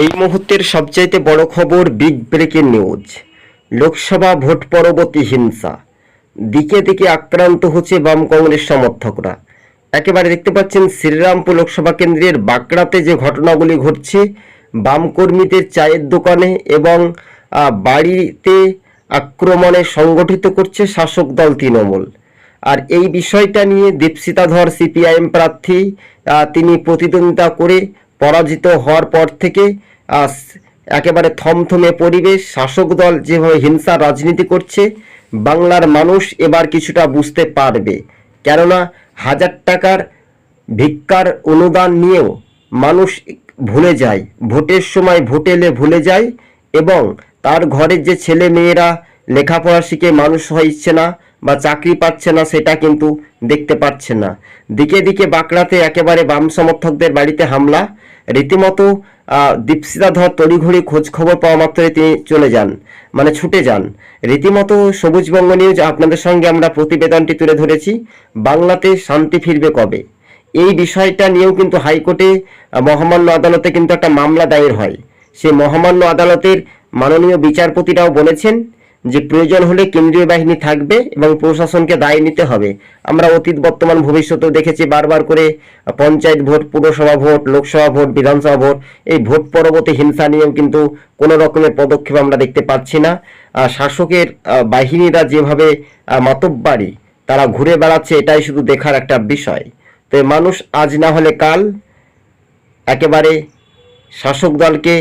এই মুহূর্তের সবচাইতে বড় খবর big breaking news. Lok Sabha vote পরবর্তী হিংসা। দিকে দিকে আক্রান্ত হচ্ছে বাম কংগ্রেস সমর্থকরা। একেবারে দেখতে পাচ্ছেন শ্রীরামপুর লোকসভা কেন্দ্রের বাঁকড়াতে যে ঘটনাগুলি ঘটছে, বাম কর্মীদের চায়ের দোকানে এবং বাড়িতে আক্রমণে সংগঠিত করছে শাসক দল তৃণমূল। আর এই বিষয়টা নিয়ে দীপসিতা ধর সিপিআইএম প্রার্থী তিনি প্রতিদ্বন্দ্বিতা করে পরাজিত হওয়ার পর থেকে একেবারে থমথমে পরিবেশ, শাসক দল যেভাবে হিংসা রাজনীতি করছে, বাংলার মানুষ এবার কিছুটা বুঝতে পারবে। কেননা, হাজার টাকার ভিক্ষার অনুদান নিয়েও মানুষ ভুলে যায়। ভোটের সময় ভোট এলে ভুলে যায় এবং তার ঘরের যে ছেলে মেয়েরা লেখাপড়া শিখে মানুষ হচ্ছে না বা চাকরি পাচ্ছে না সেটা কিন্তু দেখতে পাচ্ছে না। দিকে দিকে বাঁকড়াতে একেবারে বাম সমর্থকদের বাড়িতে হামলা। রীতিমতো আহ, দীপশিতা ধর তড়িঘড়ি খোঁজ খবর পাওয়া মাত্রই তিনি চলে যান মানে ছুটে যান। রীতিমতো সবুজবঙ্গ নিউজ আপনাদের সঙ্গে আমরা প্রতিবেদনটি তুলে ধরেছি বাংলাতে শান্তি ফিরবে কবে? এই বিষয়টা নিয়েও কিন্তু হাইকোর্টে মহামান্য আদালতে কিন্তু একটা মামলা দায়ের হয়। সেই মহামান্য আদালতের মাননীয় বিচারপতিরাও বলেছেন যে প্রয়োজন হলে কেন্দ্রীয় বাহিনী থাকবে এবং প্রশাসনকে দায় নিতে হবে। আমরা অতীত বর্তমান ভবিষ্যতেও দেখেছি বারবার করে পঞ্চায়েত ভোট, পুরসভা vote, Lok Sabha vote, Vidhan Sabha vote, এই ভোট পরবর্তী হিংসা নিয়েও কিন্তু কোনো রকমের পদক্ষেপ আমরা দেখতে পাচ্ছি না। শাসকের বাহিনীরা যেভাবে মাতব্বাড়ি তারা ঘুরে বেড়াচ্ছে, এটাই শুধু দেখার একটা বিষয়। তো মানুষ আজ না হলে কাল একেবারে শাসক দলকে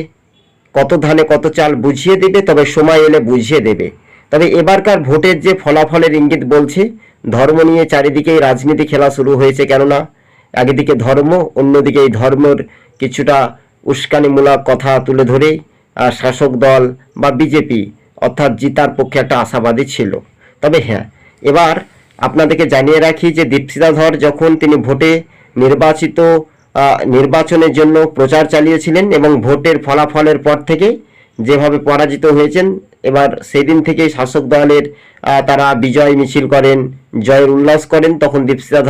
কত ধানে কত চাল বুঝিয়ে দেবে, তবে সময় এলে বুঝিয়ে দেবে। তবে এবারকার ভোটের যে ফলাফলের ইঙ্গিত বলছে, ধর্ম নিয়ে চারিদিকেই রাজনীতি খেলা শুরু হয়েছে কেননা, একদিকে ধর্ম, অন্যদিকে এই ধর্মের কিছুটা উস্কানিমূলক কথা তুলে আর শাসক দল বা বিজেপি অর্থাৎ জিতার পক্ষে একটা আশাবাদী ছিল। তবে হ্যাঁ এবার আপনাদেরকে জানিয়ে রাখি যে দীপশিদাধর যখন তিনি ভোটে নির্বাচিত নির্বাচনের জন্য প্রচার চালিয়েছিলেন এবং ভোটের ফলাফলের পর থেকে যেভাবে পরাজিত হয়েছেন, এবার সেদিন থেকেই শাসক দলের তারা বিজয় মিছিল করেন, জয়ের উল্লাস করেন, তখন দীপশিতা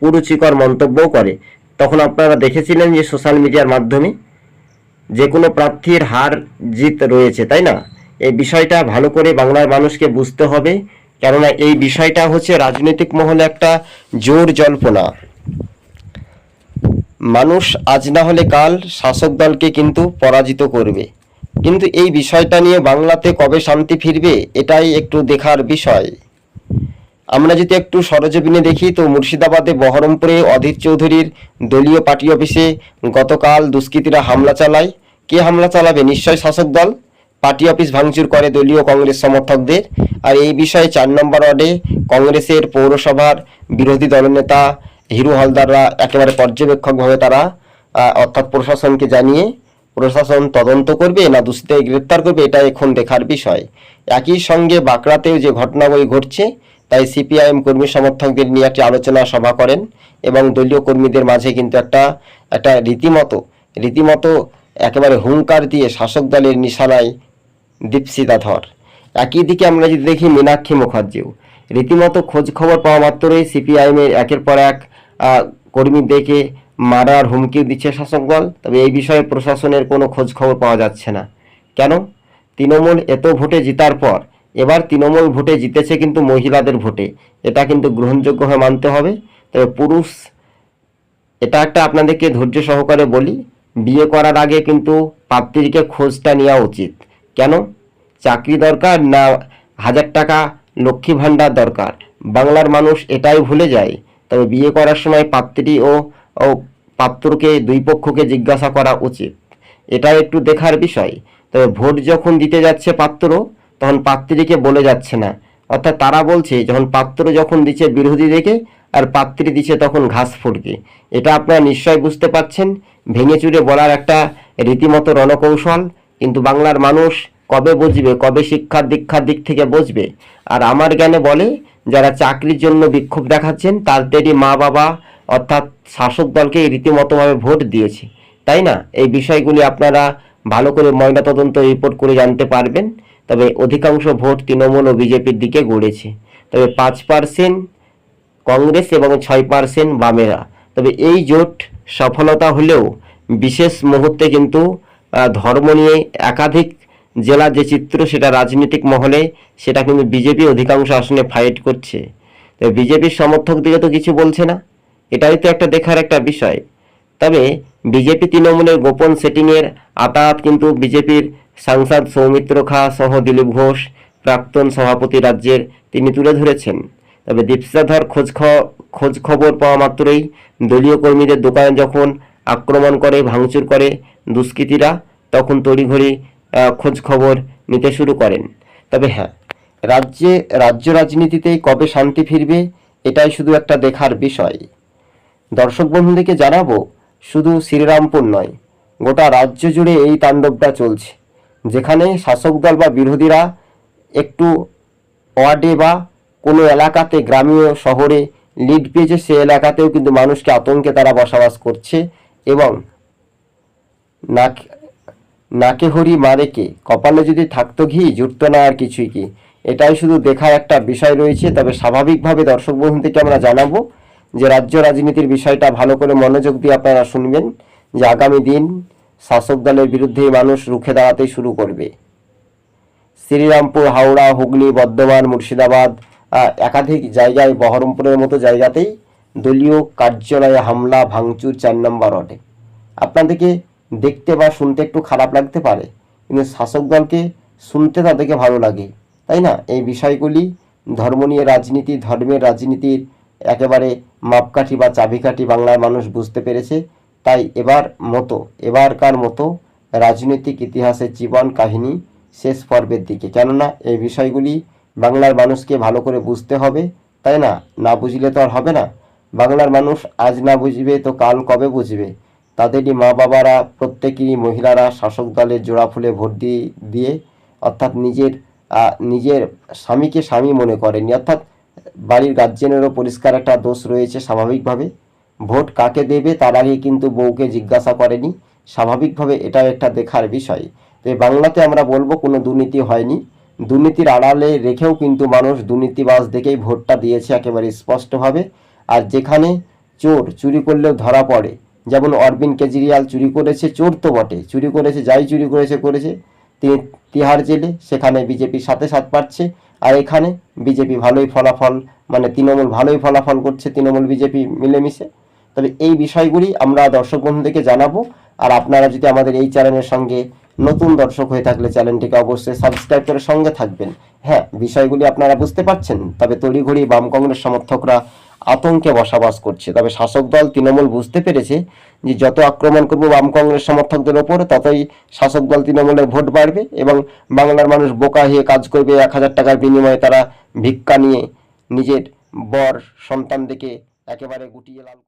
কুরুচিকর মন্তব্যও করে। তখন আপনারা দেখেছিলেন যে সোশ্যাল মিডিয়ার মাধ্যমে যে কোনো প্রার্থীর হার জিত রয়েছে, তাই না? এই বিষয়টা ভালো করে বাংলার মানুষকে বুঝতে হবে, কেননা এই বিষয়টা হচ্ছে রাজনৈতিক মহলে একটা জোর জল্পনা। মানুষ আজ না হলে কাল শাসক দলকে কিন্তু পরাজিত করবে। কিন্তু এই বিষয়টা নিয়ে বাংলাতে কবে শান্তি ফিরবে, এটাই একটু দেখার বিষয়। আমরা যদি একটু সরজমিনে দেখি, তো মুর্শিদাবাদে বহরমপুরে অধীর চৌধুরীর দলীয় পার্টি অফিসে গতকাল দুষ্কৃতীরা হামলা চালায়। কে হামলা চালাবে? নিশ্চয় শাসক দল? পার্টি অফিস ভাঙচুর করে দলীয় কংগ্রেস সমর্থকদের। আর এই বিষয়ে চার নম্বর ওয়ার্ডে কংগ্রেসের পৌরসভার বিরোধী দলনেতা হিরু হলদাররা একেবারে পর্যবেক্ষকভাবে তারা অর্থাৎ প্রশাসনকে জানিয়ে প্রশাসন তদন্ত করবে না দোষীদের গ্রেপ্তার করবে এটা এখন দেখার বিষয়। একই সঙ্গে বাঁকড়াতেও যে ঘটনাগুলি ঘটছে, তাই সিপিআইএম কর্মী সমর্থকদের নিয়ে একটি আলোচনা সভা করেন এবং দলীয় কর্মীদের মাঝে কিন্তু একটা একটা রীতিমতো রীতিমতো একেবারে হুঙ্কার দিয়ে শাসক দলের নিশানায় দীপশিতা ধর। একই দিকে আমরা যদি দেখি মীনাক্ষী মুখার্জিও, রীতিমতো খোঁজ খবর পাওয়া মাত্রই সিপিআইএমের একের পর এক কর্মীদেরকে মারার হুমকি দিচ্ছে শাসক দল। তবে এই বিষয়ে প্রশাসনের কোনো খোঁজ খবর পাওয়া যাচ্ছে না। কেন? তৃণমূল এত ভোটে জিতার পর, এবার তৃণমূল ভোটে জিতেছে কিন্তু মহিলাদের ভোটে। এটা কিন্তু গ্রহণযোগ্য হয়ে মানতে হবে। তবে পুরুষ, এটা একটা আপনাদেরকে ধৈর্য সহকারে বলি, বিয়ে করার আগে কিন্তু পাত্রীকে খোঁজটা নেওয়া উচিত। কেন? চাকরি দরকার না, হাজার টাকা লক্ষ্মী ভাণ্ডার দরকার। বাংলার মানুষ এটাই ভুলে যায় তবে বিয়ে করার সময় পাত্রী ও পাত্রকে দুই পক্ষকে জিজ্ঞাসা করা উচিত। এটা একটু দেখার বিষয়। তবে ভোট যখন দিতে যাচ্ছে পাত্র, তখন পাত্রীকে বলে যাচ্ছে না। অর্থাৎ তারা বলছে, যখন পাত্র যখন দিচ্ছে বিরোধী দেখে আর পাত্রী দিচ্ছে তখন ঘাস ফুটকে এটা আপনারা নিশ্চয় বুঝতে পাচ্ছেন ভেঙে চুরে বলার একটা রীতিমতো রণকৌশল, কিন্তু বাংলার মানুষ কবে বুঝবে? কবে শিক্ষার দীক্ষার দিক থেকে বুঝবে? আর আমার জ্ঞানে বলে, যারা চাকরির জন্য বিক্ষোভ দেখাচ্ছেন, তাদেরই মা বাবা অর্থাৎ শাসক দলকে রীতিমতোভাবে ভোট দিয়েছে। তাই না? এই বিষয়গুলি আপনারা ভালো করে ময়নাতদন্ত রিপোর্ট করে জানতে পারবেন। তবে অধিকাংশ ভোট তৃণমূল ও বিজেপির দিকে গড়েছে। তবে পাঁচ পার্সেন্ট কংগ্রেস এবং ছয় পার্সেন্ট বামেরা। তবে এই জোট সফলতা হলেও বিশেষ মুহূর্তে কিন্তু ধর্ম নিয়ে একাধিক জেলার যে চিত্র সেটা রাজনৈতিক মহলে, সেটা কিন্তু বিজেপি অধিকাংশ আসনে ফাইট করছে। তো বিজেপির সমর্থক দিকে তো কিছু বলছে না। এটাই তো একটা দেখার একটা বিষয়। তবে বিজেপি তৃণমূলের গোপন সেটিংয়ের আতাত কিন্তু বিজেপির সাংসদ সৌমিত্র খা সহ দিলীপ ঘোষ, প্রাক্তন সভাপতি রাজ্যের তিনি তুলে ধরেছেন। তবে দীপসাধর খোঁজ খোঁজ খবর পাওয়া মাত্রই দলীয় কর্মীদের দোকানে যখন আক্রমণ করে, ভাঙচুর করে দুষ্কৃতীরা, তখন তড়িঘড়ি খোঁজ খবর নিতে শুরু করেন। তবে হ্যাঁ রাজ্যে, রাজ্য রাজনীতিতে কবে শান্তি ফিরবে, এটাই শুধু একটা দেখার বিষয়। দর্শক বন্ধুদেরকে জানাব, শুধু শ্রীরামপুর নয়, গোটা রাজ্য জুড়ে এই তাণ্ডবটা চলছে। যেখানে শাসক দল বা বিরোধীরা একটু ওয়ার্ডে বা কোনো এলাকাতে গ্রামীয় শহরে লিড পেয়েছে, সে এলাকাতেও কিন্তু মানুষকে আতঙ্কে তারা বসবাস করছে এবং নাক নাকে হরি মারেকে কপালে যদি থাকতো ঘি, জুটতো না আর কিছুই কি? এটাই শুধু দেখার একটা বিষয় রয়েছে, তবে স্বাভাবিকভাবে দর্শক বন্ধুদেরকে আমরা জানাব যে রাজ্য রাজনীতির বিষয়টা ভালো করে মনোযোগ দিয়ে আপনারা শুনবেন যে আগামী দিন শাসক দলের বিরুদ্ধে মানুষ রুখে দাঁড়াতে শুরু করবে। শ্রীরামপুর, হাওড়া, হুগলি, বর্ধমান, মুর্শিদাবাদ একাধিক জায়গায় বহরমপুরের মতো জায়গাতেই দলীয় কার্যালয়ে হামলা, ভাঙচুর চার নম্বর ওয়ার্ডে আপনাদেরকে দেখতে বা শুনতে একটু খারাপ লাগতে পারে, কিন্তু শাসক দলকে শুনতে তাদেরকে ভালো লাগে, তাই না? এই বিষয়গুলি ধর্ম নিয়ে রাজনীতি, ধর্মের রাজনীতির একেবারে মাপকাঠি বা চাবিকাঠি বাংলার মানুষ বুঝতে পেরেছে, তাই এবার মতো, এবারকার মতো রাজনৈতিক ইতিহাসের জীবন কাহিনী শেষ পর্বের দিকে। কেননা এই বিষয়গুলি বাংলার মানুষকে ভালো করে বুঝতে হবে, তাই না? না বুঝলে তো আর হবে না। বাংলার মানুষ আজ না বুঝবে তো কাল কবে বুঝবে? তাদেরই মা বাবারা, প্রত্যেকেরই মহিলারা শাসক দলের জোড়া ফুলে ভোট দিয়ে দিয়ে অর্থাৎ নিজের নিজের স্বামীকে স্বামী মনে করেনি অর্থাৎ বাড়ির গার্জেনেরও পরিষ্কার একটা দোষ রয়েছে স্বাভাবিকভাবে। ভোট কাকে দেবে তার আগে কিন্তু বউকে জিজ্ঞাসা করেনি। স্বাভাবিকভাবে এটা একটা দেখার বিষয়। তো বাংলাতে আমরা বলব কোনো দুর্নীতি হয়নি। দুর্নীতির আড়ালে রেখেও কিন্তু মানুষ দুর্নীতিবাজ দেখেই ভোটটা দিয়েছে একেবারে স্পষ্টভাবে। আর যেখানে চোর চুরি করলেও ধরা পড়ে যেমন অরবিন্দ কেজরিওয়াল চুরি করেছে, চোর তো বটে। চুরি করেছে, যাই চুরি করেছে করেছে। তিনি তিহার জেলে, সেখানে বিজেপির সাথে সাথ পাচ্ছে। আর এখানে বিজেপি ভালোই ফলাফল মানে তৃণমূল ভালোই ফলাফল করছে, তৃণমূল বিজেপি মিলেমিশে। তবে এই বিষয়গুলি আমরা দর্শক বন্ধুদেরকে জানাব। আর আপনারা যদি আমাদের এই চ্যানেলের সঙ্গে নতুন দর্শক হয়ে থাকলে চ্যানেলটিকে অবশ্যই সাবস্ক্রাইব করে সঙ্গে থাকবেন। হ্যাঁ বিষয়গুলি আপনারা বুঝতে পারছেন, তবে তড়িঘড়ি বাম কংগ্রেস সমর্থকরা আতঙ্কে বসবাস করছে। তবে শাসক দল তৃণমূল বুঝতে পেরেছে যে যত আক্রমণ করব বাম কংগ্রেস সমর্থকদের ওপর, ততই শাসক দল তৃণমূলের ভোট বাড়বে এবং বাংলার মানুষ বোকা হয়ে কাজ করবে, এক হাজার টাকার বিনিময়ে তারা ভিক্ষা নিয়ে নিজের বর সন্তানদেরকে একেবারে গুটিয়ে লাল